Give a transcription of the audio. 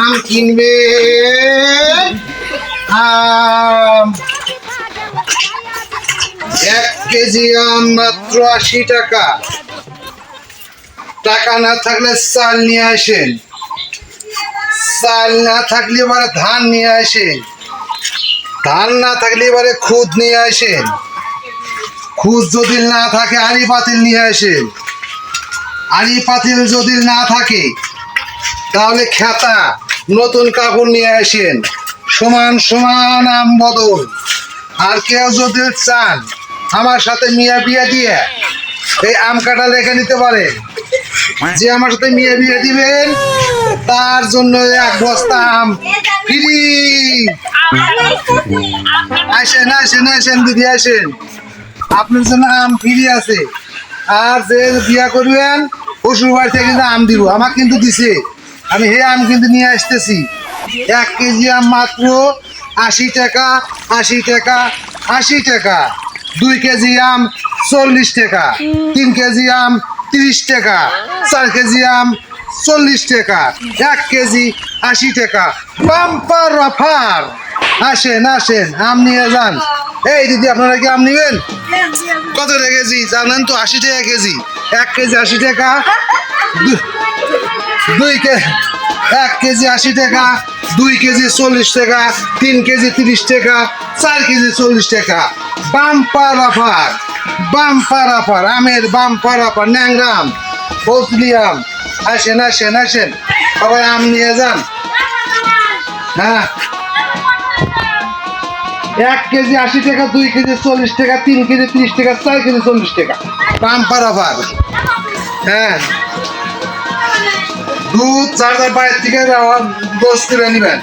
আম কিনবে। আম, এক কেজি আম মাত্র আশি টাকা। টাকা না থাকলে চাল নিয়ে আসেন। চাল না থাকলে এবারে ধান নিয়ে আসেন। ধান না থাকলে এবারে খুদ নিয়ে আসেন। খুদ যদি না থাকে, আড়ি পাতিল নিয়ে আসেন। আড়ি পাতিল যদি না থাকে, তাহলে খেতা। নতুন কাপড় নিয়ে আসেন। সমান সমান আম বদল। আর কেউ যদি চান আমার সাথে মিয়া বিয়া দিয়ে এই আম কাটা লেখে নিতে পারে। যে আমার সাথে মিয়া বিয়া দিবেন, তার জন্য এক বস্তা আম ফ্রি। আসেন আসেন আসেন, দিদি, আসেন। আপনার জন্য আম ফ্রি আছে। আর যে বিয়া করবেন শ্বশুর বাড়ি থেকে আম দিব। আমাকে কিন্তু দিছে। আমি হে আম কিন্তু নিয়ে আসতেছি। এক কেজি আম মাত্র আশি টাকা আশি টাকা আশি টাকা। দুই কেজি আম চল্লিশ টাকা তিন কেজি আম তিরিশ টাকা চার কেজি আম চল্লিশ টাকা এক কেজি আশি টাকা। Bumper offer. আসেন আসেন আম নিয়ে যান। এই দিদি আপনারা কি আম নেবেন? কত টাকা কেজি? জানেন তো আশি টাকা কেজি। এক কেজি আশি টাকা। দুই কে, এক কেজি আশি টাকা, দুই কেজি চল্লিশ টাকা, তিন কেজি তিরিশ টাকা, চার কেজি চল্লিশ টাকা। বাম্পার অফার বাম্পার অফার, আমের বাম্পার অফার, ন্যাংরাম আম আসেন আসেন আসেন। সবাই আম নিয়ে যান। হ্যাঁ। এক কেজি আশি টাকা, দুই কেজি চল্লিশ টাকা, তিন কেজি তিরিশ টাকা, চার কেজি চল্লিশ টাকা। Bumper offer. হ্যাঁ। দুধ চার চার বাইরের থেকে দোষ করে নেবেন।